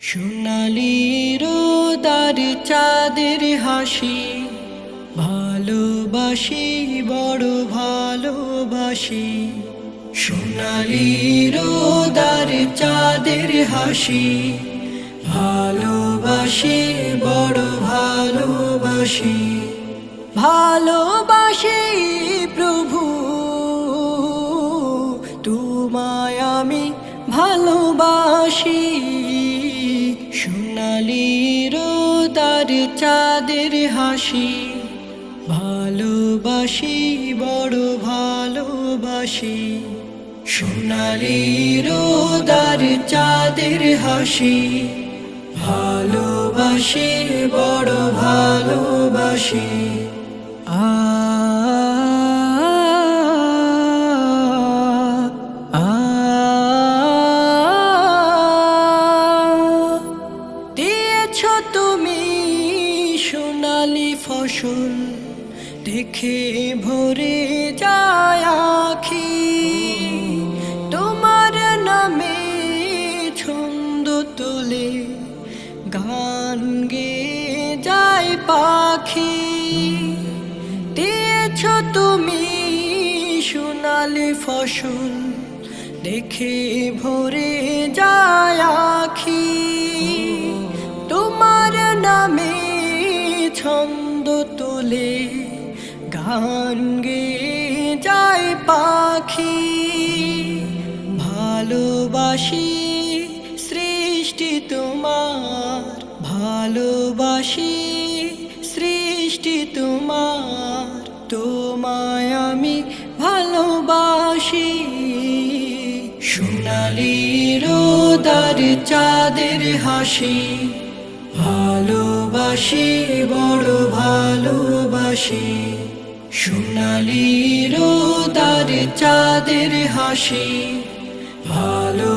সোনালি রোদার চাঁদের হাসি, ভালোবাসি, বড় ভালোবাসি। সোনালি রোদার চাঁদের হাসি, ভালোবাসি, বড় ভালোবাসি। ভালোবাসি প্রভু, তোমায় আমি ভালোবাসি। রোদার চাঁদের হাসি, ভালোবাসি, বড় ভালোবাসি। সোনালি রোদার চাঁদের হাসি, ভালোবাসি, বড় ভালোবাসি। আ। দিয়েছ তুমি সোনালি ফসল দেখে ভরে যায় আখি। তোমার নামে ছন্দ তোলে গান গে যায় পাখি। দিয়েছ তুমি সোনালি ফসল দেখে ভরে যায় আখি। তোলে গান গে যায় পাখি। ভালোবাসি সৃষ্টি তোমার, ভালোবাসি সৃষ্টি তোমার। তোমায় আমি ভালোবাসি। সোনালি রোদার চাঁদের হাসি, ভালোবাসি বড় ভালোবাসি সোনালি রোদার চাঁদের হাসি ভালো